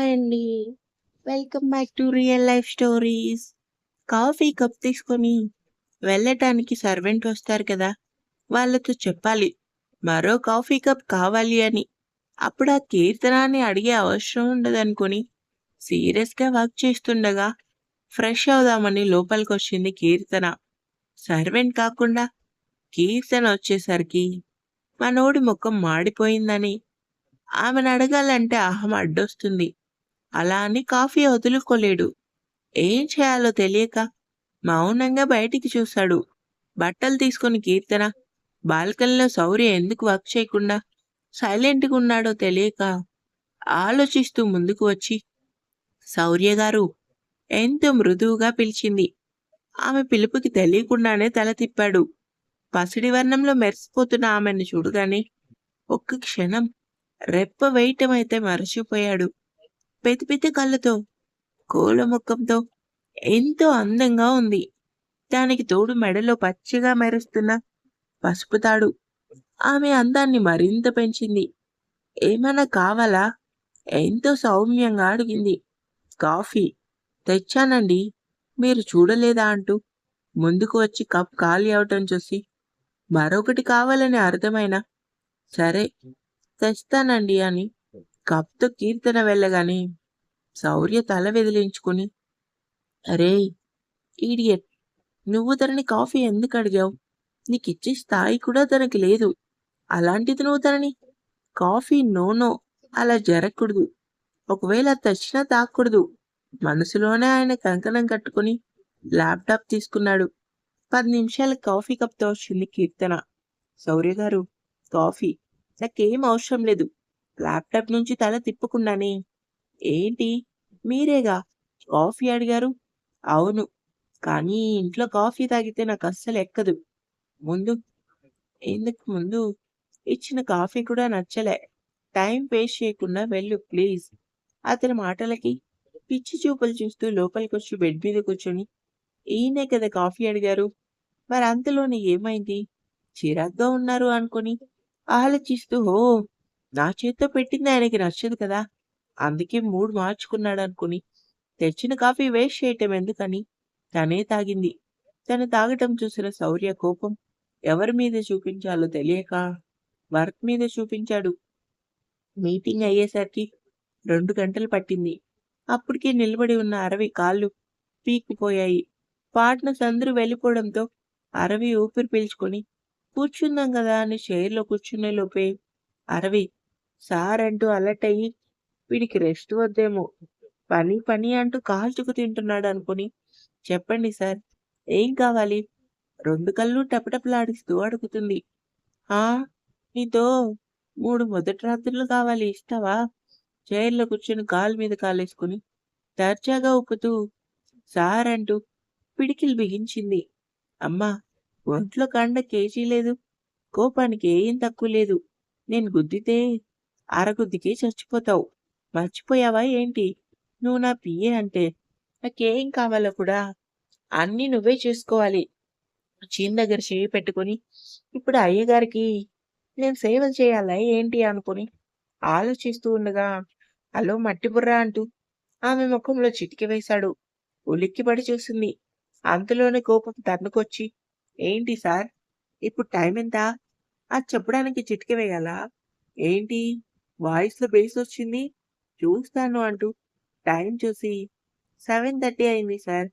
Hi అండి. Welcome back to real life stories. Coffee cup తీసుకొని వెళ్ళటానికి సర్వెంట్ వస్తారు కదా! వాళ్ళతో చెప్పాలి. మరో కాఫీ కప్ కావాలి అని. అప్పుడు ఆ కీర్తనాన్ని అడిగే అవసరం ఉండదనుకుని సీరియస్‌గా వర్క్ చేస్తుండగా ఫ్రెష్ అవుదామని లోపలికి వచ్చింది కీర్తన. సర్వెంట్ కాకుండా కీర్తన వచ్చేసరికి మనోడి ముఖం మాడిపోయిందని ఆమెను అడగాలంటే అహం అడ్డొస్తుంది. అలా అని కాఫీ వదులుకోలేడు. ఏం చేయాలో తెలియక మౌనంగా బయటికి చూశాడు. బట్టలు తీసుకొని కీర్తన బాల్కనీలో శౌర్య ఎందుకు వర్క్ చేయకుండా సైలెంట్‌గా ఉన్నాడో తెలియక ఆలోచిస్తూ ముందుకు వచ్చి సౌర్య గారు ఎంతో మృదువుగా పిలిచింది. ఆమె పిలుపుకి తెలియకుండానే తల తిప్పాడు. పసిడి వర్ణంలో మెరిసిపోతున్న ఆమెను చూడగానే ఒక్క క్షణం రెప్ప వేయటమైతే మరచిపోయాడు. పెద్ద పెద్ద కళ్ళతో, కోల ముఖంతో ఎంతో అందంగా ఉంది. దానికి తోడు మెడలో పచ్చిగా మెరుస్తున్న పసుపు తాడు ఆమె అందాన్ని మరింత పెంచింది. ఏమన్నా కావాలా? ఎంతో సౌమ్యంగా అడిగింది. కాఫీ తెచ్చానండి. మీరు చూడలేదా అంటూ ముందుకు వచ్చి కప్ ఖాళీ అవటం చూసి మరొకటి కావాలని అర్థమైనా సరే తెస్తానండి అని కప్‌తో కీర్తన వెళ్ళగానే శౌర్య తల వెదిలించుకుని అరేయ్! ఈడియట్! నువ్వు తనని కాఫీ ఎందుకు అడిగావు? నీకిచ్చే స్థాయి కూడా తనకి లేదు. అలాంటిది నువ్వు తనని కాఫీ నో నో అలా జరగకూడదు. ఒకవేళ తెచ్చినా తాకూడదు మనసులోనే ఆయన కంకణం కట్టుకుని ల్యాప్‌టాప్ తీసుకున్నాడు. పది నిమిషాల కాఫీ కప్‌తో వచ్చింది కీర్తన. శౌర్య గారు కాఫీ. నాకేం అవసరం లేదు. ల్యాప్‌టాప్ నుంచి తల తిప్పకుండానే ఏంటి? మీరేగా కాఫీ అడిగారు? అవును. కానీ ఇంట్లో కాఫీ తాగితే నాకు అస్సలు ఎక్కదు. ముందు ఇందుకు ముందు ఇచ్చిన కాఫీ కూడా నచ్చలే. టైం వేస్ట్ చేయకుండా వెళ్ళు ప్లీజ్. అతని మాటలకి పిచ్చి చూపులు చూస్తూ లోపలికొచ్చి బెడ్ మీద కూర్చొని ఈయనే కదా కాఫీ అడిగారు. మరి అంతలోనే ఏమైంది? చిరాగ్గా ఉన్నారు అనుకుని ఆలోచిస్తూ ఓ నా చేత్తో పెట్టింది ఆయనకి నచ్చదు కదా! అందుకే మూడు మార్చుకున్నాడు అనుకుని తెచ్చిన కాఫీ వేస్ట్ చేయటం ఎందుకని తనే తాగింది. తను తాగటం చూసిన శౌర్య కోపం ఎవరి మీద చూపించాలో తెలియక వర్క్ మీద చూపించాడు. మీటింగ్ అయ్యేసరికి రెండు గంటలు పట్టింది. అప్పటికే నిలబడి ఉన్న అరవి కాళ్ళు పీక్కుపోయాయి. పార్ట్నర్స్ అందరూ వెళ్ళిపోవడంతో అరవి ఊపిరి పీల్చుకొని కూర్చుందాం కదా అని చైర్‌లో కూర్చునే లోపే అరవి సార్ అంటూ అలర్ట్ అయ్యి వీడికి రెస్ట్ వద్దేమో పని పని అంటూ కాల్చుకు తింటున్నాడనుకుని చెప్పండి సార్ ఏం కావాలి? రెండు కళ్ళు టపటపలాడిస్తూ అడుగుతుంది. ఆ! నీతో మూడు మొదటి రాత్రులు కావాలి ఇస్తావా? చైర్‌లో కూర్చొని కాలు మీద కాలేసుకుని దర్జాగా ఉప్పుతూ సార్ అంటూ పిడికిలి బిగించింది. అమ్మా! ఒంట్లో కండ కేజీ లేదు. కోపానికి ఏం తక్కువ లేదు. నేను గుద్దితే అరగుద్దికి చచ్చిపోతావు. మర్చిపోయావా ఏంటి? నువ్వు నా పిఏ అంటే నాకేం కావాలో కూడా అన్నీ నువ్వే చేసుకోవాలి చీన్ దగ్గర చేయి పెట్టుకొని ఇప్పుడు అయ్యగారికి నేను సేవలు చేయాలా ఏంటి అనుకుని ఆలోచిస్తూ ఉండగా హలో మట్టి బుర్ర అంటూ ఆమె ముఖంలో చిటికి వేశాడు. ఉలిక్కిపడి చూసింది. అంతలోనే కోపం తన్నుకొచ్చి ఏంటి సార్? ఇప్పుడు టైం ఎంత? అది చెప్పడానికి చిటికి వేయాలా? ఏంటి? వాయిస్‌లో బేస్ వచ్చింది? చూస్తాను అంటూ టైం చూసి 7:30 అయింది సార్.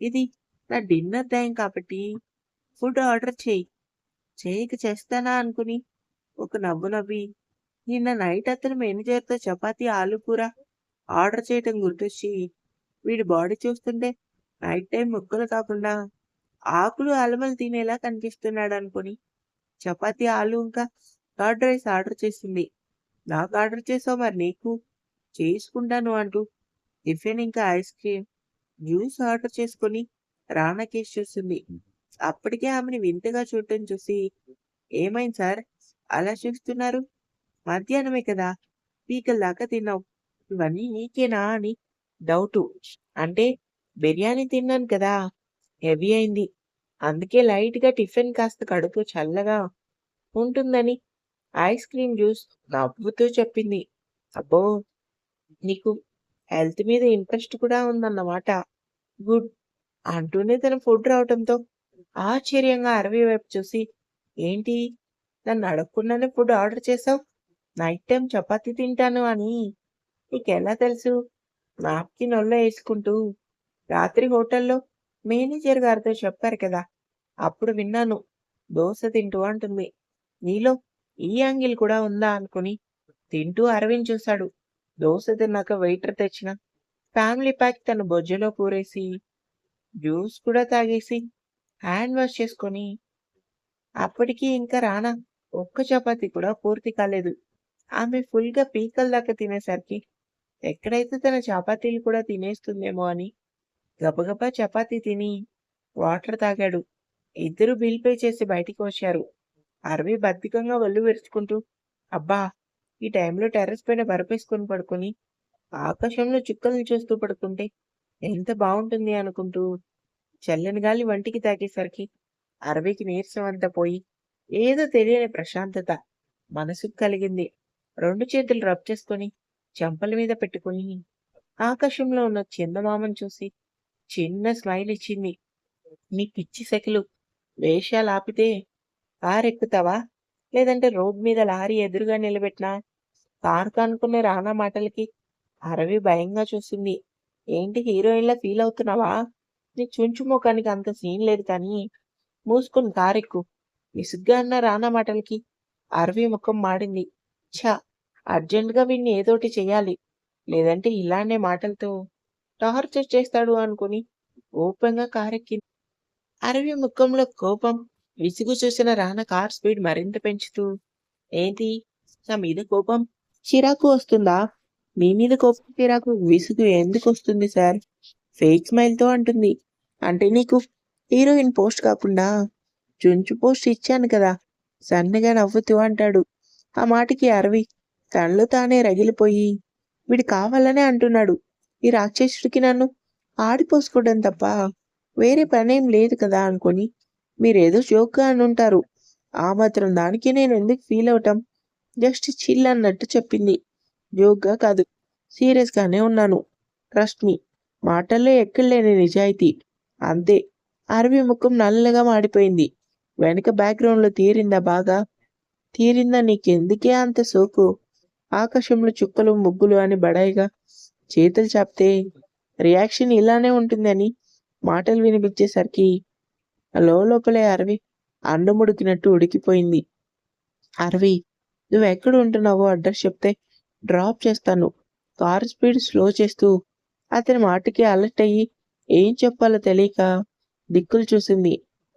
ఇది నా డిన్నర్ టైం కాబట్టి ఫుడ్ ఆర్డర్ చెయ్యి. చేయక చేస్తానా అనుకుని ఒక నవ్వు నవ్వి నిన్న నైట్ అతను మేనేజర్‌తో చపాతీ, ఆలు కూర ఆర్డర్ చేయటం గుర్తొచ్చి వీడి బాడీ చూస్తుంటే నైట్ టైం ముక్కలు కాకుండా ఆకులు, అలమలు తినేలా కనిపిస్తున్నాడు అనుకుని చపాతీ, ఆలు ఇంకా కర్డ్ రైస్ ఆర్డర్ చేసింది. నాకు ఆర్డర్ చేసావు మరి నీకు చేసుకుంటాను అంటూ టిఫిన్ ఇంకా ఐస్ క్రీమ్, జ్యూస్ ఆర్డర్ చేసుకొని రాణకేష్ చూస్తుంది. అప్పటికే ఆమెని వింతగా చూడటం చూసి ఏమైంది సార్? అలా చూస్తున్నారు? మధ్యాహ్నమే కదా! పీకల దాకా తిన్నావు. ఇవన్నీ నీకేనా అని డౌటు. అంటే బిర్యానీ తిన్నాను కదా! హెవీ అయింది. అందుకే లైట్‌గా టిఫిన్ కాస్త కడుపు చల్లగా ఉంటుందని ఐస్ క్రీమ్, జ్యూస్ నవ్వుతూ చెప్పింది. అబ్బో! నీకు హెల్త్ మీద ఇంట్రెస్ట్ కూడా ఉందన్నమాట. గుడ్! అంటూనే తన ఫుడ్ రావటంతో ఆశ్చర్యంగా అరవి వైపు చూసి ఏంటి? నన్ను అడగకుండానే ఫుడ్ ఆర్డర్ చేసావు? నైట్ టైం చపాతీ తింటాను అని. నీకెలా తెలుసు? నాప్కిన్ ఒళ్ళో వేసుకుంటూ రాత్రి హోటల్లో మేనేజర్ గారితో చెప్పారు కదా. అప్పుడు విన్నాను. దోశ తింటూ అంటుంది. నీలో ఈ యాంగిల్ కూడా ఉందా అనుకుని తింటూ అరవింద్ చూశాడు. దోశ తిన్నాక వెయిటర్ తెచ్చిన. ఫ్యామిలీ ప్యాక్ తన బొజ్జలో పూరేసి జ్యూస్ కూడా తాగేసి హ్యాండ్ వాష్ చేసుకొని అప్పటికి ఇంకా రానా ఒక్క చపాతి కూడా పూర్తి కాలేదు. ఆమె ఫుల్గా పీకల దాకా తినేసరికి ఎక్కడైతే తన చపాతీలు కూడా తినేస్తుందేమో అని గబగబా చపాతీ తిని వాటర్ తాగాడు. ఇద్దరు బిల్ పే చేసి బయటికి వచ్చారు. అరవి బద్దికంగా ఒళ్ళు విరుచుకుంటూ అబ్బా ఈ టైంలో టెర్రస్ పైన బరపేసుకొని పడుకొని ఆకాశంలో చుక్కల్ని చూస్తూ పడుకుంటే ఎంత బాగుంటుంది అనుకుంటూ చల్లని గాలి వంటికి తాగేసరికి అరవికి నీరసం అంతా పోయి ఏదో తెలియని ప్రశాంతత మనసుకు కలిగింది. రెండు చేతులు రబ్ చేసుకొని చెంపల మీద పెట్టుకుని ఆకాశంలో ఉన్న చందమామను చూసి చిన్న స్మైల్ ఇచ్చింది. నీ పిచ్చి సెకలు వేషాలు ఆపితే ఎక్కుతావా లేదంటే రోడ్ మీద లారీ ఎదురుగా నిలబెట్టినా? కారు కానుకునే రానా మాటలకి అరవి భయంగా చూసింది. ఏంటి హీరోయిన్లా ఫీల్ అవుతున్నావా నీ చుంచు ముఖానికి అంత సీన్ లేదు కానీ మూసుకొని కారెక్కు. విసుగ్గా అన్న రానా మాటలకి అరవి ముఖం మాడింది. ఛా! అర్జెంటుగా వీడిని ఏదోటి చేయాలి లేదంటే ఇలానే మాటలతో టార్చర్ చేస్తాడు అనుకుని ఓపెన్గా కారెక్కింది. అరవి ముఖంలో కోపం విసుగు చూసిన రాన కార్ స్పీడ్ మరింత పెంచుతూ ఏంటి? నా మీద కోపం? చిరాకు వస్తుందా? మీ మీద కోపం చిరాకు? విసుగు ఎందుకు వస్తుంది సార్? ఫేక్ స్మైల్తో అంటుంది. అంటే నీకు హీరోయిన్ పోస్ట్ కాకుండా చుంచు పోస్ట్ ఇచ్చాను కదా సన్నగా నవ్వుతూ అంటాడు. ఆ మాటకి అరవి తనలో తానే రగిలిపోయి వీడు కావాలనే అంటున్నాడు. ఈ రాక్షసుడికి నన్ను ఆడిపోసుకోవడం తప్ప వేరే పనేం లేదు కదా అనుకొని మీరేదో జోక్గా అని ఉంటారు ఆ మాత్రం దానికి నేను ఎందుకు ఫీల్ అవటం? జస్ట్ చిల్ అన్నట్టు చెప్పింది. జోక్గా కాదు సీరియస్గానే ఉన్నాను. ట్రస్ట్ మీ మాటల్లో ఎక్కడలేని నిజాయితీ. అంతే అరవి ముఖం నల్లగా మాడిపోయింది. వెనక బ్యాక్గ్రౌండ్లో తీరిందా బాగా? తీరిందా నీకెందుకే అంత సోకు? ఆకాశంలో చుక్కలు ముగ్గులు అని బడాయిగా చేతులు చాపితే రియాక్షన్ ఇలానే ఉంటుందని మాటలు వినిపించేసరికి లోపలే అరవి. అండముడికినట్టు ఉడికిపోయింది. అరవి నువ్వు ఎక్కడ ఉంటున్నావో అడ్రస్ చెప్తే డ్రాప్ చేస్తాను. కార్ స్పీడ్ స్లో చేస్తూ అతని మాటకి అలర్ట్ అయ్యి ఏం చెప్పాలో తెలియక దిక్కులు చూసింది.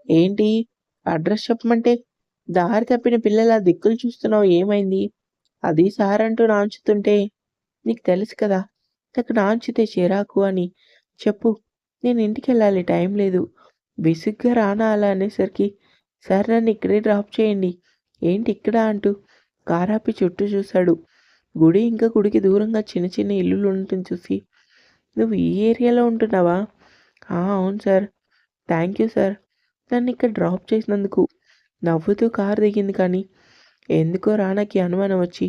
ఏంటి? అడ్రస్ చెప్పమంటే దారి తప్పిన పిల్లల దిక్కులు చూస్తున్నావు ఏమైంది? అది సార్ అంటూ నాంచుతుంటే నీకు తెలుసు కదా నాకు నాంచితే చిరాకు అని. చెప్పు నేను ఇంటికి వెళ్ళాలి టైం లేదు. బేసిక్గా రానా అలా అనేసరికి సార్ నన్ను ఇక్కడే డ్రాప్ చేయండి. ఏంటి ఇక్కడ? అంటూ కారాపి చుట్టూ చూశాడు. గుడి ఇంకా గుడికి దూరంగా చిన్న చిన్న ఇల్లులు ఉండటం చూసి నువ్వు ఈ ఏరియాలో ఉంటున్నావా? అవును సార్. Thank you sir. నన్ను ఇక్కడ డ్రాప్ చేసినందుకు నవ్వుతూ కారు దిగింది కానీ ఎందుకో రానాకి అనుమానం వచ్చి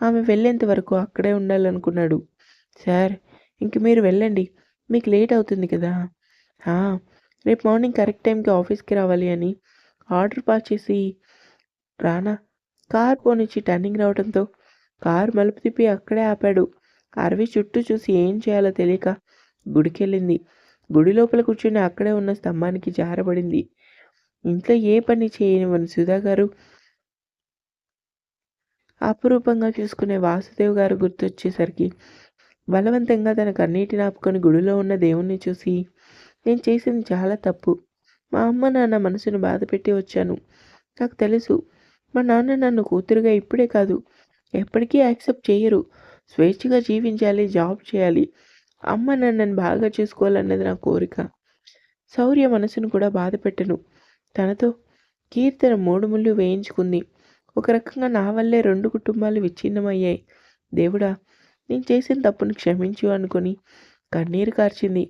ఆమె వెళ్ళేంత వరకు అక్కడే ఉండాలనుకున్నాడు. సార్ ఇంక మీరు వెళ్ళండి. మీకు లేట్ అవుతుంది కదా. రేపు మార్నింగ్ కరెక్ట్ టైంకి ఆఫీస్కి రావాలి అని ఆర్డర్ పాస్ చేసి రానా? కార్ పోనిచ్చి టర్నింగ్ రావడంతో కారు మలుపు తిప్పి అక్కడే ఆపాడు. అరవి చుట్టూ చూసి ఏం చేయాలో తెలియక గుడికెళ్ళింది. గుడి లోపల కూర్చుని అక్కడే ఉన్న స్తంభానికి జారబడింది. ఇంట్లో ఏ పని చేయనివ్వని సుధా గారు అపురూపంగా చూసుకునే వాసుదేవ్ గారు గుర్తొచ్చేసరికి బలవంతంగా తన కన్నీటిని ఆపుకొని గుడిలో ఉన్న దేవుణ్ణి చూసి నేను చేసింది చాలా తప్పు. మా అమ్మ నాన్న మనసును బాధపెట్టి వచ్చాను. నాకు తెలుసు మా నాన్న నన్ను కూతురుగా ఇప్పుడే కాదు ఎప్పటికీ యాక్సెప్ట్ చేయరు. స్వేచ్ఛగా జీవించాలి జాబ్ చేయాలి. అమ్మ నన్నను బాగా చూసుకోవాలన్నది నా కోరిక. శౌర్య మనసును కూడా బాధ పెట్టను. తనతో కీర్తన మూడు ముళ్ళు వేయించుకుంది. ఒక రకంగా నా వల్లే రెండు కుటుంబాలు విచ్ఛిన్నమయ్యాయి. దేవుడా నేను చేసిన తప్పును క్షమించు అనుకొని కన్నీరు కార్చింది.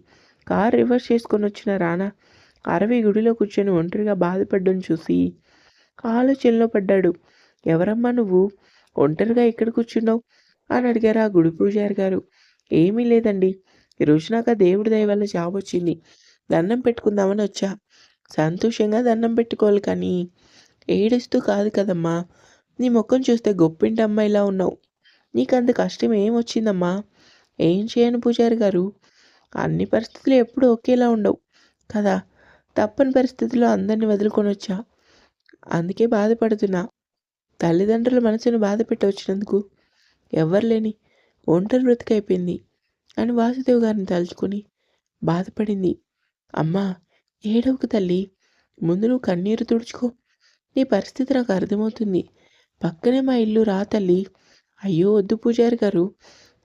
కార్ రివర్స్ చేసుకొని వచ్చిన రానా అరవి గుడిలో కూర్చొని ఒంటరిగా బాధపడ్డం చూసి ఆలోచనలో పడ్డాడు. ఎవరమ్మా నువ్వు? ఒంటరిగా ఇక్కడ కూర్చున్నావు? అని అడిగారు ఆ గుడి పూజారి గారు. ఏమీ లేదండి. ఈరోజు నాకు ఆ దేవుడి దయ వల్ల జాబ్ వచ్చింది. దండం పెట్టుకుందామని వచ్చా. సంతోషంగా దండం పెట్టుకోవాలి కానీ ఏడుస్తూ కాదు కదమ్మా. నీ ముఖం చూస్తే గొప్పింటి అమ్మాయిలా ఉన్నావు. నీకు అంత కష్టం ఏం వచ్చిందమ్మా ఏం చేయను పూజారి గారు? అన్ని పరిస్థితులు ఎప్పుడూ ఒకేలా ఉండవు కదా? తప్పని పరిస్థితుల్లో అందరిని వదులుకొని వచ్చా అందుకే బాధపడుతున్నా. తల్లిదండ్రుల మనసును బాధ పెట్టవచ్చినందుకు ఎవ్వరు లేని ఒంటరి బ్రతికైపోయింది అని వాసుదేవ్ గారిని తలుచుకొని బాధపడింది. అమ్మా ఏడవకు తల్లి. ముందు నువ్వు కన్నీరు తుడుచుకో. నీ పరిస్థితి నాకు అర్థమవుతుంది. పక్కనే మా ఇల్లు రా తల్లి. అయ్యో వద్దు పూజారి గారు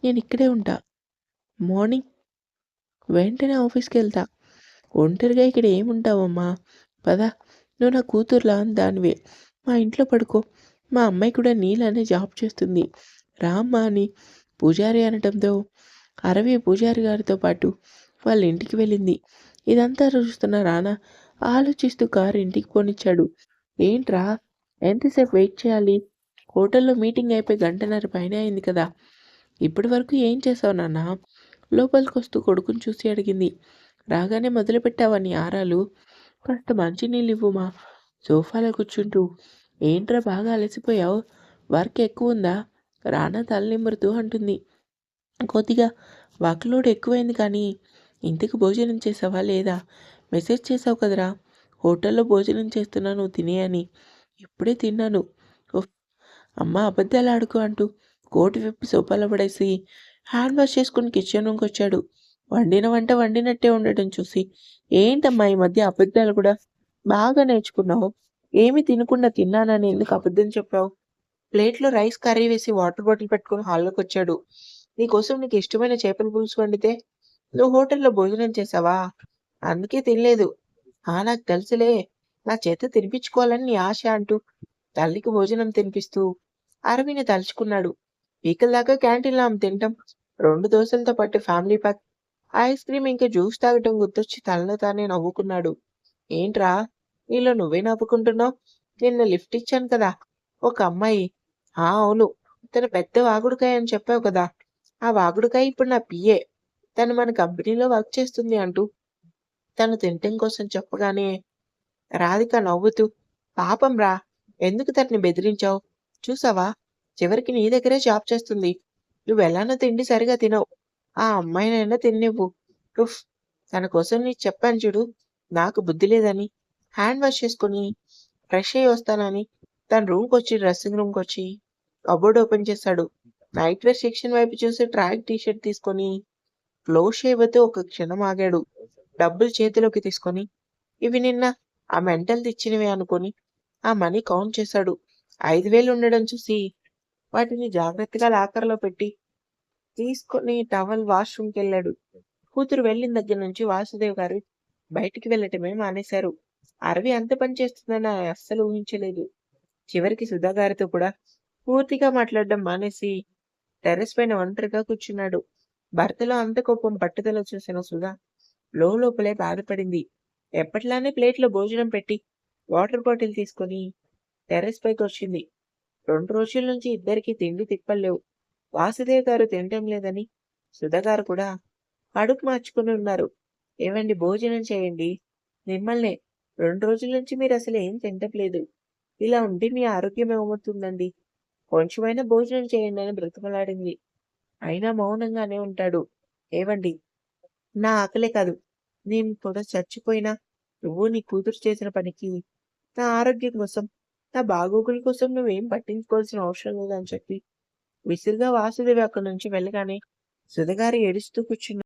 నేను ఇక్కడే ఉంటా. మార్నింగ్ వెంటనే ఆఫీస్కి వెళ్తా ఒంటరిగా ఇక్కడ ఏముంటావమ్మా? పద నువ్వు నా కూతురులా దానివే. మా ఇంట్లో పడుకో. మా అమ్మాయి కూడా నీలానే జాబ్ చేస్తుంది. రామ్మా అని పూజారి అనటంతో అరవి పూజారి గారితో పాటు వాళ్ళ ఇంటికి వెళ్ళింది. ఇదంతా చూస్తున్న రానా ఆలోచిస్తూ కారు ఇంటికి పోనిచ్చాడు. ఏంట్రా? ఎంతసేపు వెయిట్ చేయాలి? హోటల్లో మీటింగ్ అయిపోయి గంటన్నర పైన అయింది కదా. ఇప్పటి వరకు ఏం చేసావు నాన్న? లోపలికి వస్తూ కొడుకుని చూసి అడిగింది. రాగానే మొదలుపెట్టావా ఆరాలు. కాస్త మంచినీళ్ళు ఇవ్వుమా? సోఫాలో కూర్చుంటూ. ఏంట్రా బాగా అలసిపోయావు? వర్క్ ఎక్కువ ఉందా? రానా తలనిమ్మరుతూ అంటుంది. కొద్దిగా వర్క్లోడ్ ఎక్కువైంది కానీ ఇంటికి భోజనం చేసావా లేదా? మెసేజ్ చేసావు కదరా. హోటల్లో భోజనం చేస్తున్నాను తినే అని. ఇప్పుడే తిన్నాను. అమ్మ అబద్ధాలు ఆడుకో అంటూ కోటి విప్పి సోఫాలో పడేసి హ్యాండ్ వాష్ చేసుకుని కిచెన్ రూమ్కి వచ్చాడు. వండిన వంట వండినట్టే ఉండటం చూసి. ఏంటమ్మా ఈ మధ్య అబద్ధాలు కూడా? బాగా నేర్చుకున్నావు. ఏమి తినకుండా తిన్నానని ఎందుకు అబద్ధం చెప్పావు? ప్లేట్లో రైస్ కర్రీ వేసి వాటర్ బాటిల్ పెట్టుకుని హాల్లోకి వచ్చాడు. నీకోసం నీకు ఇష్టమైన చేపల పులుసు వండితే నువ్వు హోటల్లో భోజనం చేసావా? అందుకే తినలేదు. ఆ నాకు తెలుసులే. నా చేత తినిపించుకోవాలని నీ ఆశ అంటూ తల్లికి భోజనం తినిపిస్తూ అరవిని తలుచుకున్నాడు. పీకల దాకా క్యాంటీన్లో ఆమె తింటాం రెండు దోశలతో పాటు ఫ్యామిలీ ప్యాక్. ఐస్ క్రీమ్ ఇంకా జ్యూస్ తాగటం గుర్తొచ్చి తనలో తానే నవ్వుకున్నాడు. ఏంట్రా? నీలో నువ్వే నవ్వుకుంటున్నావు? నిన్న లిఫ్ట్ ఇచ్చాను కదా. ఒక అమ్మాయి ఆ అవును. తన పెద్ద వాగుడుకాయ అని చెప్పావు కదా. ఆ వాగుడుకాయ ఇప్పుడు నా పిఏ. తను మన కంపెనీలో వర్క్ చేస్తుంది అంటూ తను తినటం కోసం చెప్పగానే రాధిక నవ్వుతూ పాపం రా. ఎందుకు తనని బెదిరించావు? చూసావా? చివరికి నీ దగ్గరే జాబ్ చేస్తుంది. నువ్వు ఎలానో తిండి సరిగా తినవు. ఆ అమ్మాయినైనా తిన్నివ్వు. ఉఫ్ తన కోసం నీకు చెప్పాను చూడు. నాకు బుద్ధి లేదని. హ్యాండ్ వాష్ చేసుకుని ఫ్రెష్ అయ్యి వస్తానని. తన రూమ్కి వచ్చి డ్రెస్సింగ్ రూమ్కి వచ్చి కబోర్డ్ ఓపెన్ చేశాడు నైట్ వేర్ సెక్షన్ వైపు చూసి ట్రాక్ టీ షర్ట్ తీసుకొని క్లోజ్ చేయబోతే ఒక క్షణం ఆగాడు. డబ్బులు చేతిలోకి తీసుకొని ఇవి నిన్న ఆ మెంటల్ తెచ్చినవే అనుకొని ఆ మనీ కౌంట్ చేశాడు ఐదు వేలు ఉండడం చూసి వాటిని జాగ్రత్తగా లాకర్లో పెట్టి తీసుకొని టవల్ వాష్రూమ్కి వెళ్ళాడు కూతురు వెళ్ళిన దగ్గర నుంచి వాసుదేవ్ గారు బయటికి వెళ్ళటమే మానేశారు. అరవి అంత పని చేస్తుందని అస్సలు ఊహించలేదు. చివరికి సుధా గారితో కూడా పూర్తిగా మాట్లాడడం మానేసి టెర్రస్ పైన ఒంటరిగా కూర్చున్నాడు. భర్తలో అంత కోపం పట్టుదల చూసిన సుధా లోపలే బాధపడింది. ఎప్పట్లానే ప్లేట్లో భోజనం పెట్టి వాటర్ బాటిల్ తీసుకొని టెర్రస్ పైకి వచ్చింది రెండు రోజుల నుంచి ఇద్దరికి తిండి తిప్పలేవు వాసుదేవ్ గారు తినటం లేదని సుధగారు కూడా అడుగు మార్చుకుని ఉన్నారు. ఏమండి భోజనం చేయండి. మిమ్మల్నే రెండు రోజుల నుంచి మీరు అసలు ఏం తింటలేదు ఇలా ఉంటే మీ ఆరోగ్యం ఏమవుతుందండి? కొంచెమైనా భోజనం చేయండి అని బ్రతిమలాడింది. అయినా మౌనంగానే ఉంటాడు. ఏవండి? నా ఆకలే కాదు. నేను కూడా చచ్చిపోయినా నువ్వు నీ కూతురు చేసిన పనికి నా ఆరోగ్యం కోసం నా బాగోగుల కోసం నువ్వేం పట్టించుకోవాల్సిన అవసరం లేదని చెప్పి విసిరిగా వాసుదేవి అక్కడి నుంచి వెళ్ళగానే సుధగారు ఏడుస్తూ కూర్చున్నారు.